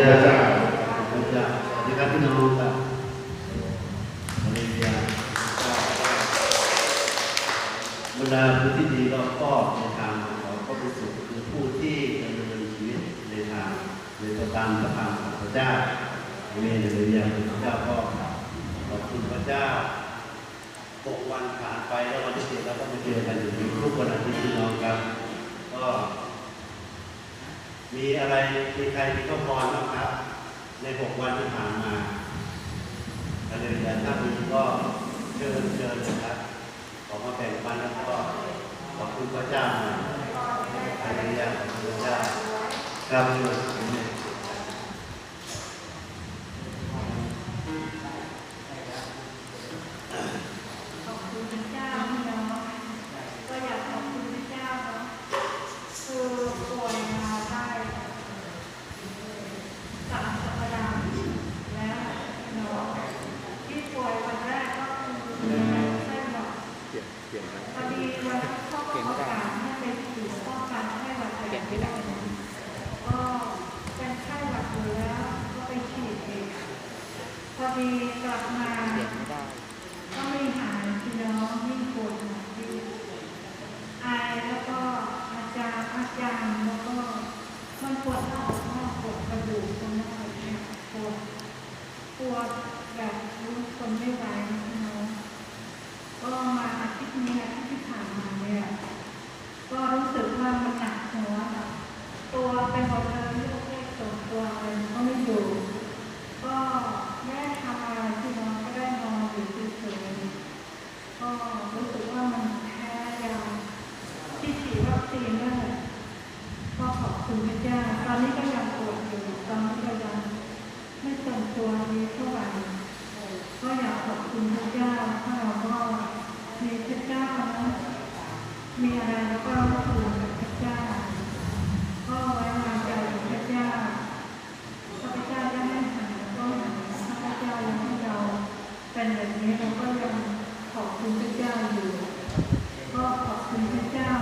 ญาจ้าพี่นที่ดีเราก็ในทางของพระพุทคือผู้ที่ดำเนินชีวิตในทางในตตามพระธรรของพระเจ้าเมนปริญญาพระเจ้าก็ขอบคุณพระเจ้าหวันผ่านไปแล้ววันที่เจ็ดเราก็มาเจอกันอยู่ทุกวันอาทิตย์น้องครับ มีอะไรมีใครมีข้อพรบ้าครับ ในหกวันที่ผ่านมาถ้าเดินาต่ถ้ามีก็เชิญเชิญนะครับขอมาแบ่งปันแล้วก็ขอบคุณพระเจ้าหน่อยพระเจ้าครับ ได้ down.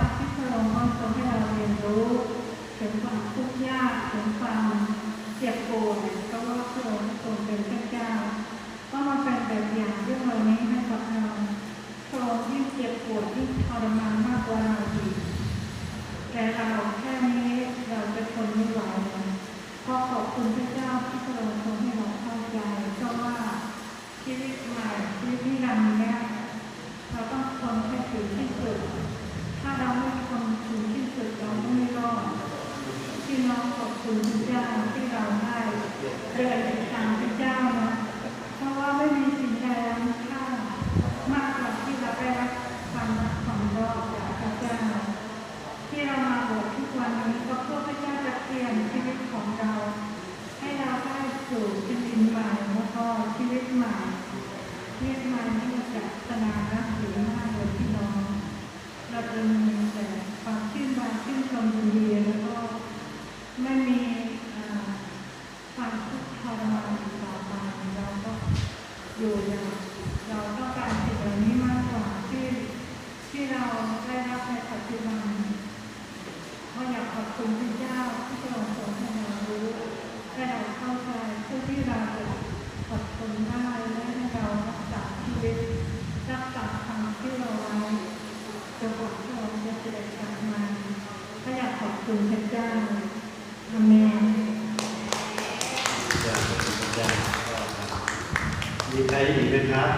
ดีใจอีกเป็นครับ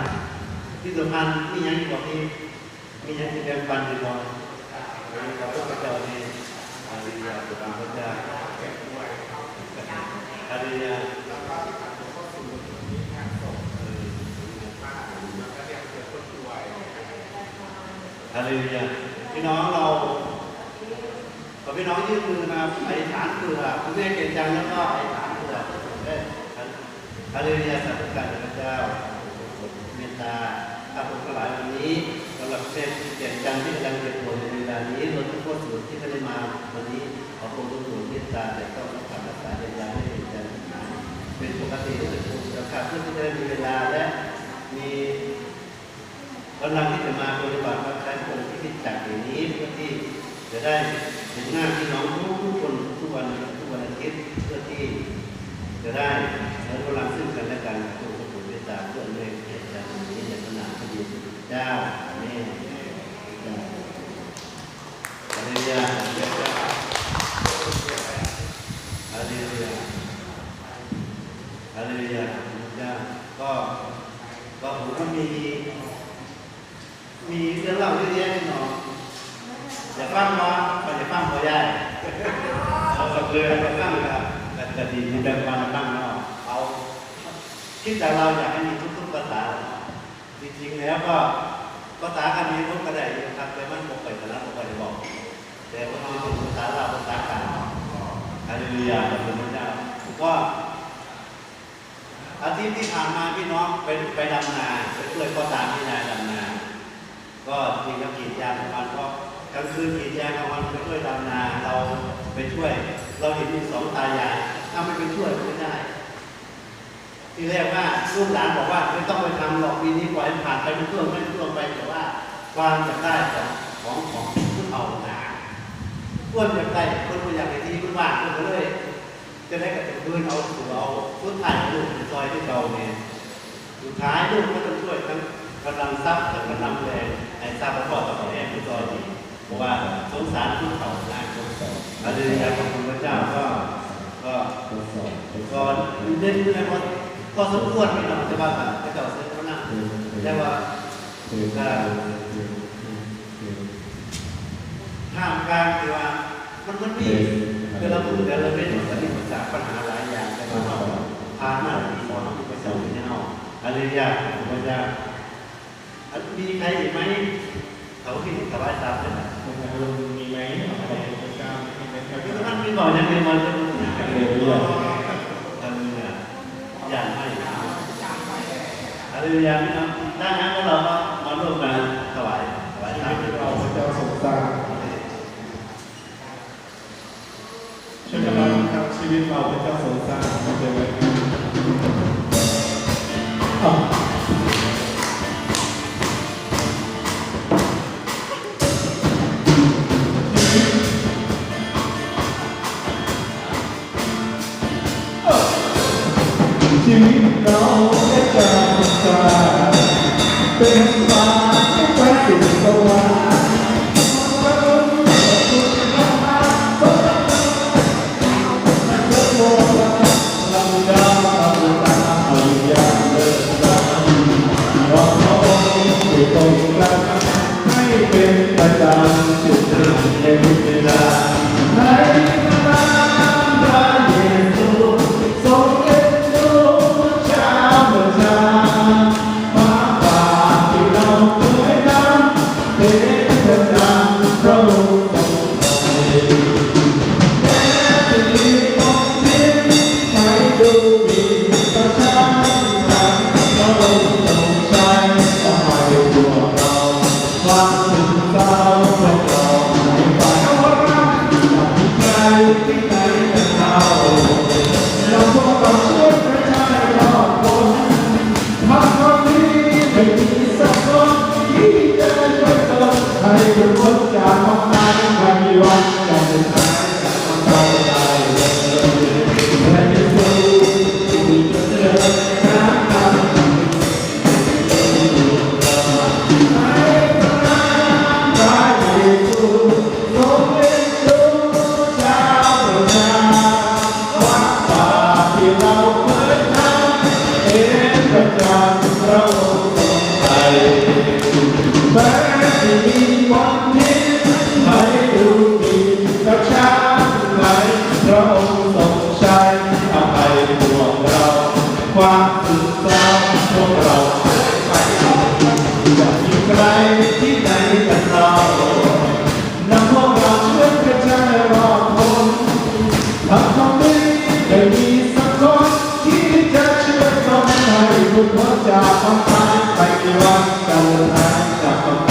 ที่สำคัญมียังกว่าที่มียังที่เดิมปันดีกว่าเราต้องกระจายในอาริยาตุลาพระเจ้าอาริยาอาเริยาพี่น้องเราขอพี่น้องยื่นมือมาอ้ฐานเกลือคุณแม่เกณฑ์จันแล้วก็ไอ้ฐานเกลือ ฮาเลลูยาสาธุการพระเจ้าเมตตาอาภุหลายวันนี้สำหรับเทศเกียรติจันทร์ที่กำลังเกิดผลในเวลานี้เราทุกคนส่วนที่ไม่ด้มาวันนี้ขอบคุณทุกส่วนเมตตาแต่ก็ต้องทรักษาเวลาให้เป็นจัรเป็นปกติเป็นปกติครับเพื่อที่จะได้มีเวลาและมีกำลังที่จะมาปฏิบัติพระคัมภีร์ที่จัดอย่างนี้เพื่อที่จะได้เห็นหน้าพี่น้องทุก จะได้เสริมกำลังซึ่งกันและกันทุกคนเมตตาเพื่อนเมตเหตุการณ์นี้ในขณะพระเยซูเจ้าอาเมนฮาเลลูยาฮาเลลูยาฮาเลลูยาพระเจ้าก็ก็ผมก็มี มีเรื่องเล่าเยอะแยะพี่น้องอย่าฟังเนาะก็อย่าฟังพอได้เอาสักเรือไปฟังครับแต่จะดีมีแบ่งปันบ้างเนาะเอา คิดแต่เราอยากให้มีทุกๆภาษา จริงๆแล้วก็ภาษาคันนี้ผมก็ได้อยู่ครับแต่มันผมไปแต่ละผมก็ได้บอก แต่ก็คือภาษาเราภาษากลางฮาเลลูยาอบคุณพระเจ้าก็อาทิตย์ที่ผ่านมาพี่น้องไปไปดำนาไปช่วยพ่อตาพี่นายดำนา ก็จริงแล้วกรีดยางมันก็กลางคืนกรีดยางของมันไปช่วยดำนา เราไปช่วย เราเห็นมีสองตายายถ้าไม่ไปช่วยก็ไม่ได้ ที่แรกว่าลูกหลานบอกว่าไม่ต้องไปทำหรอกปีนี้ปล่อยให้ผ่านไปไม่เพื่อไม่เพื่อไปแต่ว่าความอยากได้ของของของผู้เอาหนาเพื่อนอยากได้เพื่อนก็อยากในที่เพื่นว่างเพื่อนก็เลย จะได้กับเพื่อนเอาสู่เอาสุดท้ายลูกซอยที่เราเนี่ยสุดท้ายลูกก็ต้องช่วยทั้งกำลังทรัพย์และกำลังแรงไอ้ทรัพย์พ่อต่อแม่ที่ซอยดีเพราะว่าสงสารผู้เขาหลาคนอาจารย์ของพระเจ้าก็ก็ก็เด่นนะพอ พอสมควรไม่หน่อยแต่ว่าพระเจ้าเสด็จพระนามแต่ว่าก็ท่ามกลางที่ว่ามันมันมีคือเราพูดแต่เราไม่ได้ปฏิบัติจากปัญหาหลายอย่างแต่ว่าเราผ่านมาดีกว่าเราไปสู่ที่เอาอะไรยากผมว่าจะมีใครอีกไหมเขาที่ถวายตามเลยนะมีไหมอะไรพระเจ้ามีไหมครับคือท่านมีบอกยังไงมาจะรู้นะอะไรเนี่ยอย่างไม่ อะไรอย่างนี้นะดังนั้นเราก็มาร่วมกันถวายถวายชีตามวิตเราพระเจ้าทรงสร้างช่วยกันเราครับชีวิตเราพระเจ้าทรงสร้าง ฟ้าที่ไปสู่สวรรค์ วัน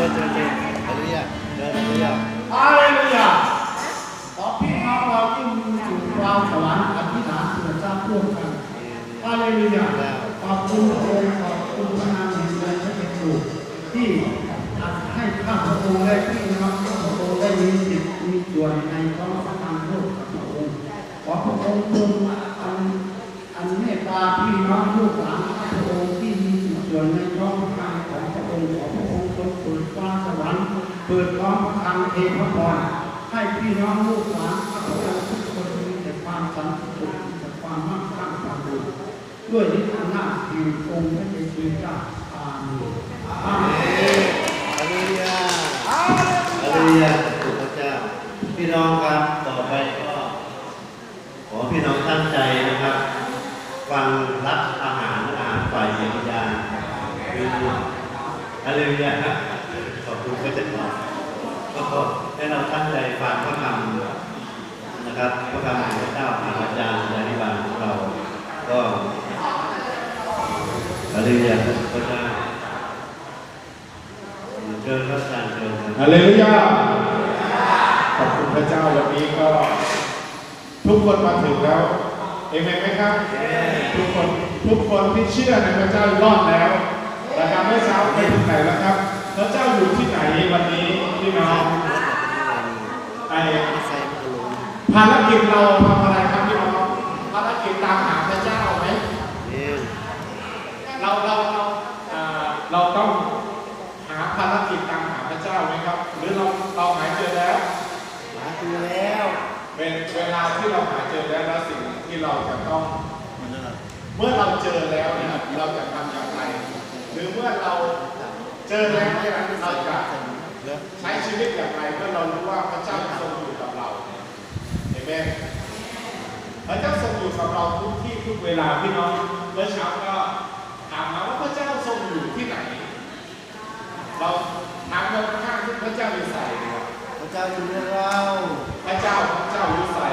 ดิาเลลูยาเาเลลูยาฮาเลลูยาขอพี่น้อเราที่มีอยู่ราวสวรรค์อธิษฐานเกิดสร้งกันฮาเลลูยาขอบคุณพระองค์ขอบคุณพระนามแห่งพระเป็นผู้ที่ทำให้ข้าพระอท่องข้าพระองค์ได้มีสิทธิ์มีส่วนในพระธรรมโลกของพระองค์ขอพระองค์ทรงอันอันเมตตาพี่น้องลูกหลานพระองค์ที่มีส่วนในพรางรรมของพระองค์ขอพระ งค์ทรงเปิดฟ้าสวรรค์เปิดท้องพระคลังเทพพรให้พี่น้องลูกหลานข้าพระองค์ทุกคนมีแต่ความสันติสุขแต่ความมั่งคั่งความรู้ด้วยฤทธิ์อำนาจแห่งองค์พระเยซูเจ้าอาเมนอาเมนฮาเลลูยาฮาเลลูยขอบคุณพระเจ้าพี่น้องครับต่อไปก็ ขอพี่น้องตั้งใจนะครับ ฟังรับอาหารอาหารฝ่ายจิตวิญญาณคือ ฮาเลลูยาครับขอบคุณพระเจ้าก็ขอให้เราตั้งใจฟังพระคำนะครับพระคำของพระเจ้าผ่านอาจารย์ยานิบาลของเรา ก็ฮาเลลูยาครับพระเจ้าเชิญพระอาจารย์เชิญครับฮาเลลูยาขอบคุณพระเจ้าวันนี้ก็ ทุกคนมาถึงแล้วเอเมนไหมครับ ทุกคนทุกคนที่เชื่อในพระเจ้ารอดแล้วนะครับเมื่อเช้าไปถึงไหนแล้วครับพระเจ้าอยู่ที่ไหนวันนี้พี่น้องไอภารกิจเราทำอะไรครับพี่น้องภารกิจตามหาพระเจ้าไหมเราเราเราเอ่อเราต้องหาภารกิจตามหาพระเจ้าไหมครับ หรือเราเราหาเจอแล้วหาคือแล้วเป็นเวลาที่เราหาเจอแล้วแล้วสิ่งที่เราจะต้อง เมื่อเราเจอแล้วเนี่ยเราจะทำอย่างไรหรือเมื่อเราเจอแล้วเนี่ยเราจะใช้ชีวิตอย่างไรเมื่อเรารู้ว่าพระเจ้าทรงอยู่กับเราเห็นไหมพระเจ้าทรงอยู่กับเราทุกที่ทุกเวลาพี่น้องเมื่อเช้าก็ถามมาว่าพระเจ้าทรงอยู่ที่ไหน เราถามคนข้างที่พระเจ้าอยู่ใส่พระเจ้าอยู่ในเรา พระเจ้าพระเจ้าอยู่ใส่